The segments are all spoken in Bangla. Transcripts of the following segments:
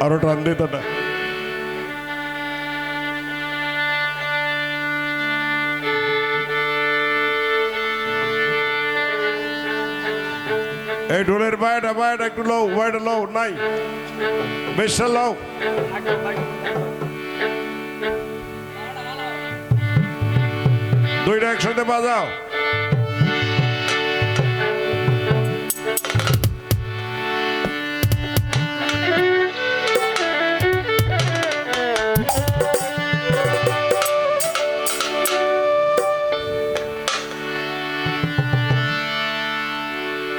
আরও টান দে দাদা এই ঢোলের বায়টা বায়টা একটু লো বায়টা লো নাই বেশটা লো দুইটা একসাথে বাজাও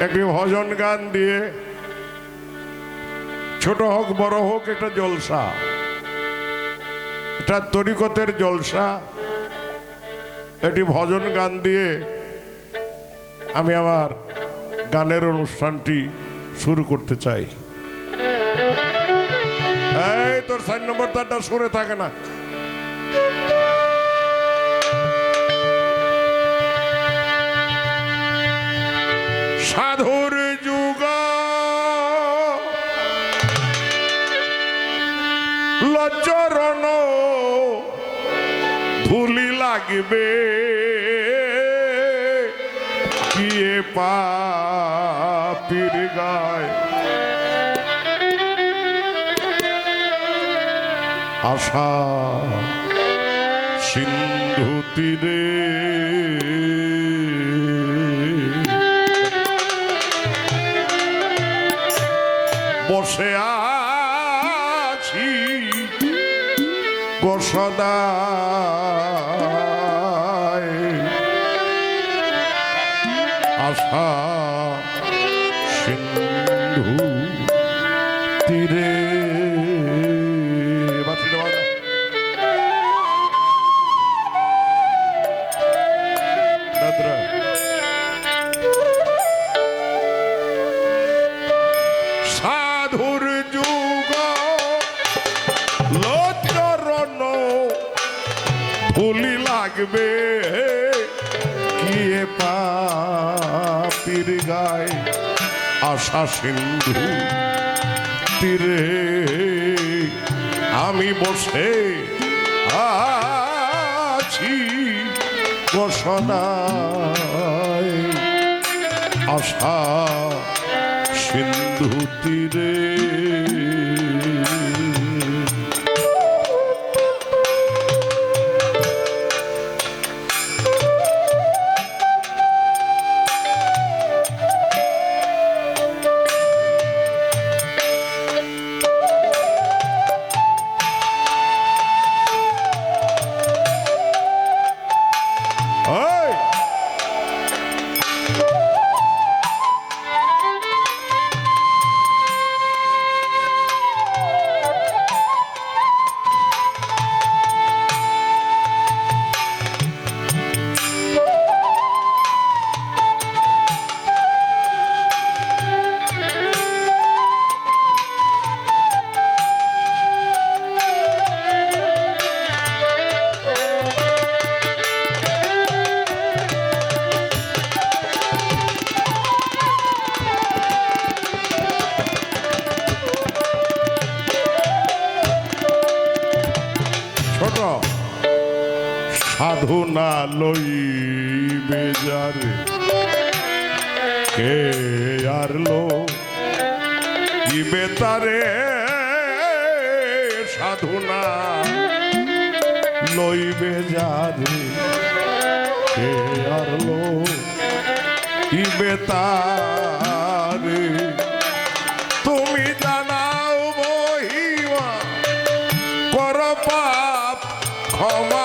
একটি ভজন গান দিয়ে। ছোট হোক, বড় হোক একটা জলসা। এটা তরিকতের জলসা। একটি ভজন গান দিয়ে আমি আমার গানের অনুষ্ঠানটি শুরু করতে চাই। তোর সাইন নম্বর তারটা সরে থাকে না। সাধুর যুগ। লজ্জরণ ধুলি লাগবে। কিয়ে পাপির গায়। আশা সিন্ধু তীরে। বসে আছি। গোসদা আশা সিন্ধু তীরে লাগবে কিয়ে পাপির গায় আশা সিন্ধু তীরে। আমি বসে আছি বসনায় আশা সিন্ধু তীরে। সাধু না লইবে যারে? কে আর লো ইবে তারে? সাধু না লইবে যারে? কে আর লো ইবে তারে? তুমি জানাও মহিমা, কর পাপ ক্ষমা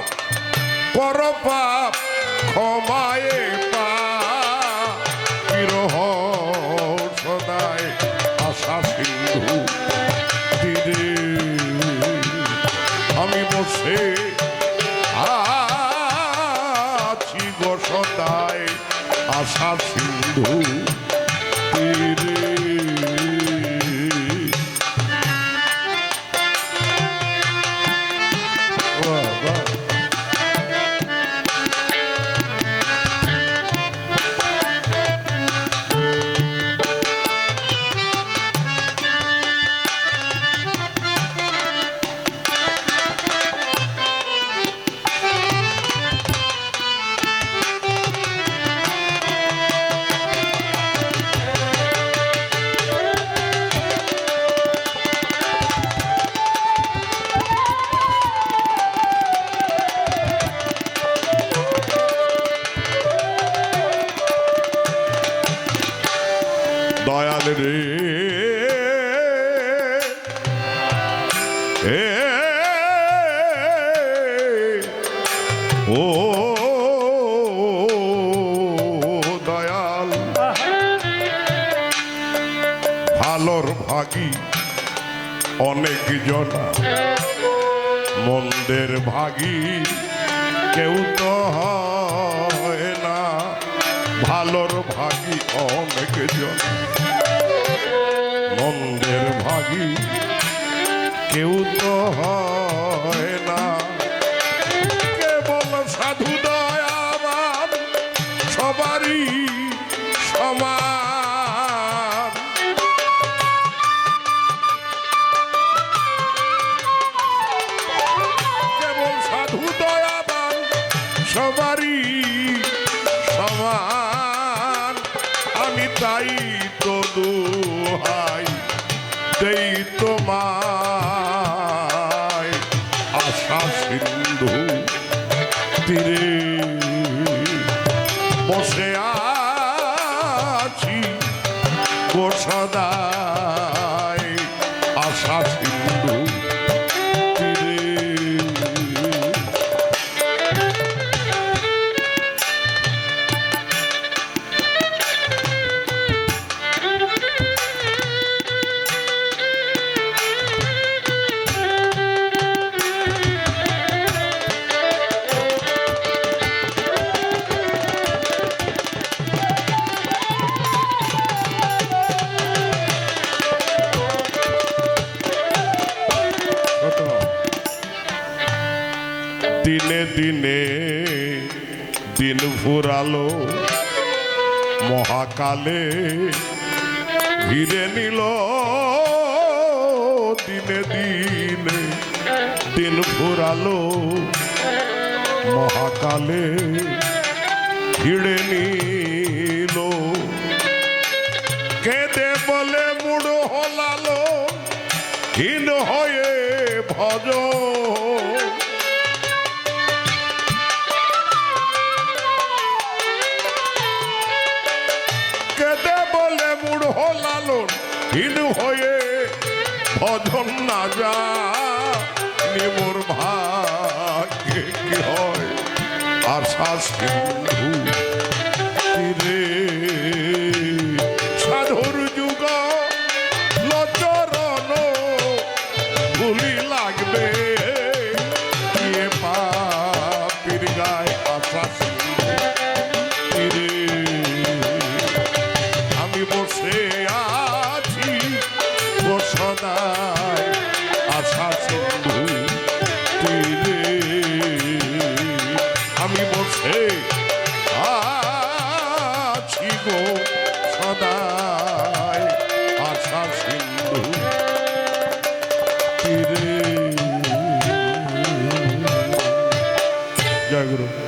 মহিমা কর পাপ ক্ষমায়ে পা, বিরহ সদায় আশা সিন্ধু তীরে আমি বসে আছি গো আশা সিন্ধু তীরে রে। ও দয়াল, ভালোর ভাগী অনেক জনা মন্দের ভাগী কেউ তো হয় না, ভালোর ভাগী অনেক জন মন্দের ভাগী, কেউ তো হয় না। কেবল সাধু দয়াবান, সবারই সমান। কেবল সাধু দয়াবান, সবারই সমান। আমি তাই তো দেই তোমায় আশা সিন্ধু তীরে বসে আছি বসদায় দিনে দিনে দিন ফুরালো। মহাকালে ঘিরে নিল। দিনে দিনে দিন ফুরালো। মহাকালে ঘিরে নিল। কেঁদে বলে মুড়ো হলালো। হীন হয়ে ভজ হীন হয়ে ভজন না যা নিমোর ভাগ্যে কি হয়? আশা সিন্ধু তীরে আমি বসে। আছি গো সদায় আশা সিন্ধু। তীরে জয় গুরু।